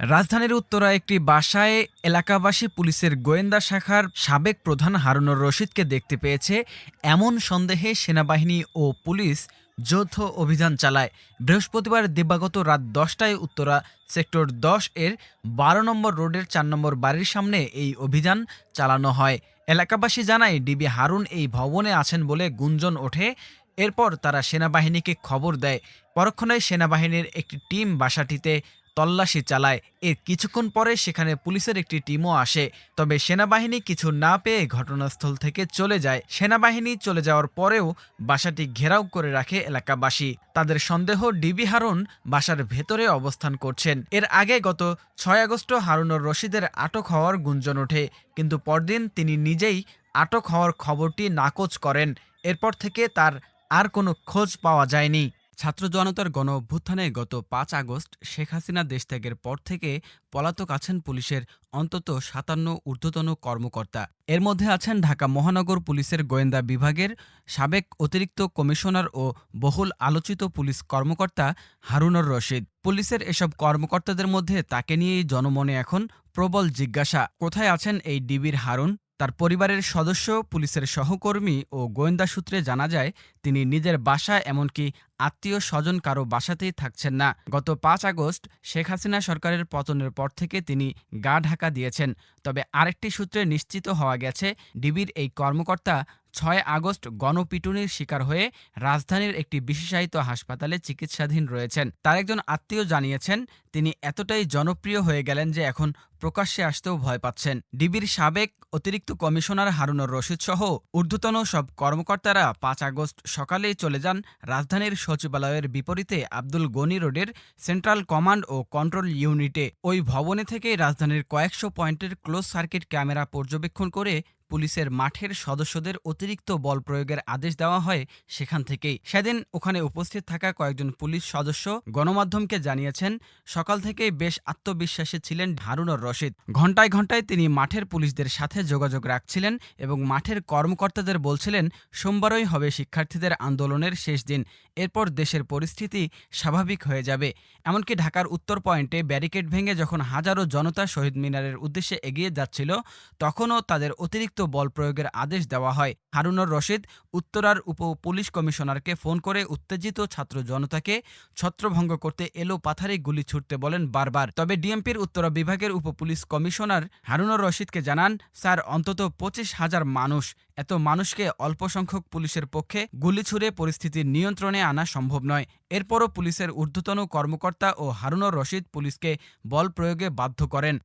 রাজধানীর উত্তরা একটি বাসায় এলাকাবাসী পুলিশের গোয়েন্দা শাখার সাবেক প্রধান হারুনুর রশিদকে দেখতে পেয়েছে এমন সন্দেহে সেনাবাহিনী ও পুলিশ যৌথ অভিযান চালায়। বৃহস্পতিবার দিবাগত রাত দশটায় উত্তরা সেক্টর দশ এর বারো নম্বর রোডের চার নম্বর বাড়ির সামনে এই অভিযান চালানো হয়। এলাকাবাসী জানায়, ডিবি হারুন এই ভবনে আছেন বলে গুঞ্জন ওঠে। এরপর তারা সেনাবাহিনীকে খবর দেয়। পরক্ষণে সেনাবাহিনীর একটি টিম বাসাটিতে তল্লাশি চালায়। এর কিছুক্ষণ পরে সেখানে পুলিশের একটি টিমও আসে। তবে সেনাবাহিনী কিছু না পেয়ে ঘটনাস্থল থেকে চলে যায়। সেনাবাহিনী চলে যাওয়ার পরেও বাসাটি ঘেরাও করে রাখে এলাকাবাসী। তাদের সন্দেহ ডিবি হারুন বাসার ভেতরে অবস্থান করছেন। এর আগে গত ছয় আগস্ট হারুনুর রশিদের আটক হওয়ার গুঞ্জন ওঠে। কিন্তু পরদিন তিনি নিজেই আটক হওয়ার খবরটি নাকচ করেন। এরপর থেকে তার আর কোনো খোঁজ পাওয়া যায়নি। ছাত্র জনতার গণ অভ্যুত্থানে গত পাঁচ আগস্ট শেখ হাসিনা দেশ ত্যাগের পর থেকে পলাতক আছেন পুলিশের অন্তত সাতান্ন ঊর্ধ্বতন কর্মকর্তা। এর মধ্যে আছেন ঢাকা মহানগর পুলিশের গোয়েন্দা বিভাগের সাবেক অতিরিক্ত কমিশনার ও বহুল আলোচিত পুলিশ কর্মকর্তা হারুনর রশিদ। পুলিশের এসব কর্মকর্তাদের মধ্যে তাকে নিয়েই জনমনে এখন প্রবল জিজ্ঞাসা। কোথায় আছেন এই ডিবির হারুন? তার পরিবারের সদস্য, পুলিশের সহকর্মী ও গোয়েন্দা সূত্রে জানা যায়, তিনি নিজের বাসা এমনকি আত্মীয় স্বজন কারও বাসাতেই থাকছেন না। গত পাঁচ আগস্ট শেখ হাসিনা সরকারের পতনের পর থেকে তিনি গা ঢাকা দিয়েছেন। তবে আরেকটি সূত্রে নিশ্চিত হওয়া গেছে, ডিবির এই কর্মকর্তা ছয় আগস্ট গণপিটুনির শিকার হয়ে রাজধানীর একটি বিশেষায়িত হাসপাতালে চিকিৎসাধীন রয়েছেন। তার একজন আত্মীয় জানিয়েছেন, তিনি এতটাই জনপ্রিয় হয়ে গেলেন যে এখন প্রকাশ্যে আসতেও ভয় পাচ্ছেন। ডিবির সাবেক অতিরিক্ত কমিশনার হারুনুর রশিদ সহ ঊর্ধ্বতন সব কর্মকর্তারা পাঁচ আগস্ট সকালেই চলে যান রাজধানীর সচিবালয়ের বিপরীতে আব্দুল গনি রোডের সেন্ট্রাল কমান্ড ও কন্ট্রোল ইউনিটে। ওই ভবনে থেকেই রাজধানীর কয়েকশো পয়েন্টের ক্লোজ সার্কিট ক্যামেরা পর্যবেক্ষণ করে পুলিশের মাঠের সদস্যদের অতিরিক্ত বল প্রয়োগের আদেশ দেওয়া হয় সেখান থেকেই। সেদিন ওখানে উপস্থিত থাকা কয়েকজন পুলিশ সদস্য গণমাধ্যমকে জানিয়েছেন, সকাল থেকেই বেশ আত্মবিশ্বাসী ছিলেন হারুনর রশিদ। ঘন্টায় ঘন্টায় তিনি মাঠের পুলিশদের সাথে যোগাযোগ রাখছিলেন এবং মাঠের কর্মকর্তাদের বলছিলেন, সোমবারই হবে শিক্ষার্থীদের আন্দোলনের শেষ দিন। এরপর দেশের পরিস্থিতি স্বাভাবিক হয়ে যাবে। এমনকি ঢাকার উত্তর পয়েন্টে ব্যারিকেড ভেঙে যখন হাজারো জনতা শহীদ মিনারের উদ্দেশ্যে এগিয়ে যাচ্ছিল, তখনও তাদের অতিরিক্ত বল প্রয়োগের আদেশ দেওয়া হয়। হারুনর রশিদ, উত্তরার উপ পুলিশ কমিশনারকে ফোন করে উত্তেজিত ছাত্র জনতাকে ছত্রভঙ্গ করতে এলো পাথারে গুলি ছুটতে বলেন বারবার। তবে ডিএমপির উত্তরা বিভাগের উপ পুলিশ কমিশনার হারুনর রশিদকে জানান, স্যার, অন্তত পঁচিশ হাজার মানুষ। এত মানুষকে অল্প সংখ্যক পুলিশের পক্ষে গুলি ছুড়ে পরিস্থিতির নিয়ন্ত্রণে আনা সম্ভব নয়। এরপরও পুলিশের ঊর্ধ্বতন কর্মকর্তা ও হারুনর রশিদ পুলিশকে বল প্রয়োগে বাধ্য করেন।